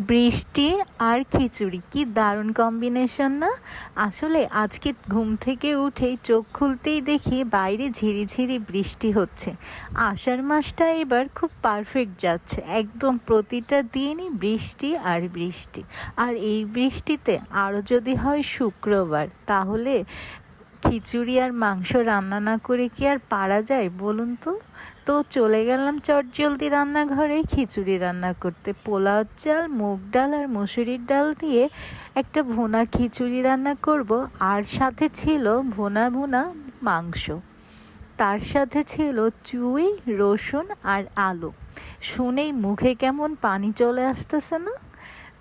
বৃষ্টি আর খিচুড়ি, কি দারুণ কম্বিনেশন না? আসলে আজকে ঘুম থেকে উঠেই চোখ খুলতেই দেখি বাইরে ঝিরিঝিরি বৃষ্টি হচ্ছে। আষাঢ় মাসটা এবার খুব পারফেক্ট যাচ্ছে। একদম প্রতিটা দিনই বৃষ্টি আর বৃষ্টি। আর এই বৃষ্টিতে আরও যদি হয় শুক্রবার, তাহলে খিচুড়ি আর মাংস রান্না না করে কি আর পারা যায় বলুন তো? তো চলে গেলাম চটজলদি রান্নাঘরে খিচুড়ি রান্না করতে। পোলাও চাল, মুগ ডাল আর মুসুরির ডাল দিয়ে একটা ভুনা খিচুড়ি রান্না করব। আর সাথে ছিল ভুনা ভুনা মাংস। তার সাথে ছিল চুই, রসুন আর আলু। শুনেই মুখে কেমন পানি চলে আসতেছে না?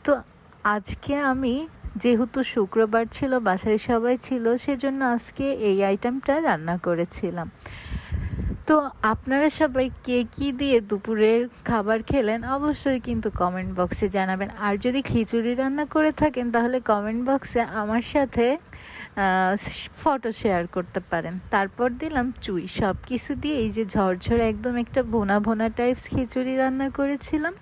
তো আজকে আমি যেহেতু শুক্রবার ছিল, বাসায় সবাই ছিল, সেজন্য আজকে এই আইটেমটা রান্না করেছিলাম। তো আপনারা সবাই কে কী দিয়ে দুপুরের খাবার খেলেন, অবশ্যই কিন্তু কমেন্ট বক্সে জানাবেন। আর যদি খিচুড়ি রান্না করে থাকেন, তাহলে কমেন্ট বক্সে আমার সাথে ফটো শেয়ার করতে পারেন। তারপর দিলাম চুই। সব কিছু দিয়ে এই যে ঝরঝর একদম একটা ভোনা ভোনা টাইপস খিচুড়ি রান্না করেছিলাম।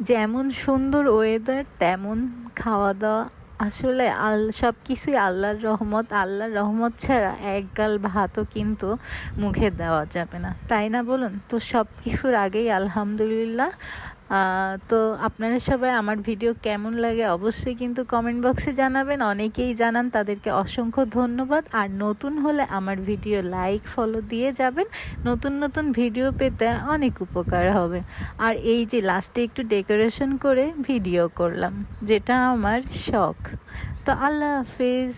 যেমন সুন্দর ওয়েদার তেমন খাওয়া দাওয়া আসলে আল সব কিছুই আল্লাহর রহমত। আল্লাহর রহমত ছাড়া এক গাল ভাতও কিন্তু মুখে দেওয়া যাবে না। তাই না বলুন? তো সব কিছুর আগেই আলহামদুলিল্লাহ। তো আপনারা সবাই আমার ভিডিও কেমন লাগে অবশ্যই কিন্তু কমেন্ট বক্সে জানাবেন। অনেকেই জানান তাদেরকে অসংখ্য ধন্যবাদ। আর নতুন হলে আমার ভিডিও লাইক ফলো দিয়ে যাবেন। নতুন নতুন ভিডিও পেতে অনেক উপকার হবে। আর এই যে লাস্টে একটু ডেকোরেশন করে ভিডিও করলাম, যেটা আমার শখ। তো আল্লাহ হাফিজ।